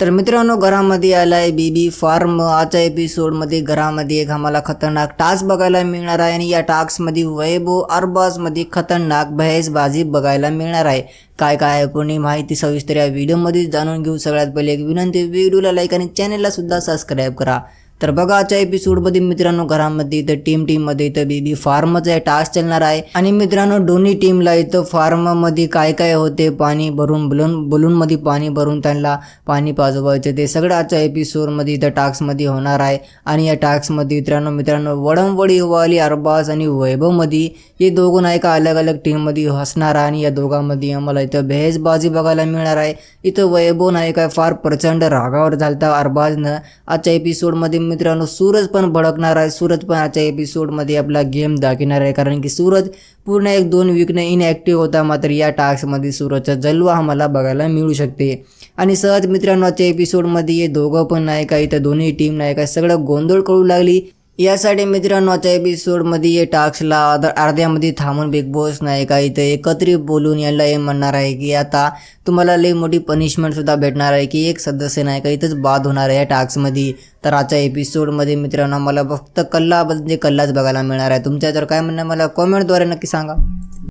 तर मित्रांनो घरामध्ये आलाय बीबी फार्म आजच्या एपिसोडमध्ये घरामध्ये एक आम्हाला खतरनाक टास्क बघायला मिळणार आहे आणि या टास्कमध्ये वैभव अरबाजमध्ये खतरनाक बहेसबाजी बघायला मिळणार आहे. काय काय आहे कोणी माहिती सविस्तर या व्हिडिओमध्ये जाणून घेऊ. सगळ्यात पहिले एक विनंती व्हिडिओला लाईक आणि चॅनलला सुद्धा सबस्क्राईब करा. तर बघा आजच्या एपिसोडमध्ये मित्रांनो घरामध्ये इथं टीम टीममध्ये इथं बेबी फार्मचा टास्क चालणार आहे. आणि मित्रांनो दोन्ही टीमला इथं फार्ममध्ये काय काय होते पाणी भरून बलून बलूनमध्ये पाणी भरून त्यांना पाणी पाजवायचं. ते सगळं आजच्या एपिसोडमध्ये इथं टास्कमध्ये होणार आहे. आणि या टास्कमध्ये मित्रांनो मित्रांनो वडमवडी वाली अरबाज आणि वैभवमध्ये हे दोघं नायका अलग अलग टीममध्ये हसणार आहे. आणि या दोघांमध्ये आम्हाला इथं भेजबाजी बघायला मिळणार आहे. इथं वैभव नायका फार प्रचंड रागावर झालता अरबाजनं. आजच्या एपिसोडमध्ये मित्रांनो सूरज पण भडकणार आहे. सूरज पण आजच्या एपिसोडमध्ये आपला गेम दाखवणार आहे. कारण की सूरज पूर्ण एक दोन वीकने इनॲक्टिव्ह होता. मात्र या टास्कमध्ये सूरजचा जलवा आम्हाला बघायला मिळू शकते. आणि सहज मित्रांनो आजच्या एपिसोडमध्ये हे दोघं पण नाही का इथं दोन्ही टीम नाही का सगळं गोंधळ करू लागली. यासाठी मित्रांनो आजच्या एपिसोडमध्ये हे टास्कला अर्ध्यामध्ये थांबून बिग बॉस नाही का इथं एकत्रित बोलून याला हे म्हणणार आहे की आता तुम्हाला लई मोठी पनिशमेंटसुद्धा भेटणार आहे की एक सदस्य नाही का इथंच बाद होणार आहे या टास्कमध्ये. तर आजच्या एपिसोडमध्ये मित्रांनो मला फक्त कल्ला म्हणजे कल्लाच बघायला मिळणार आहे. तुमच्या जर काय म्हणणं आहे मला कॉमेंटद्वारे नक्की सांगा.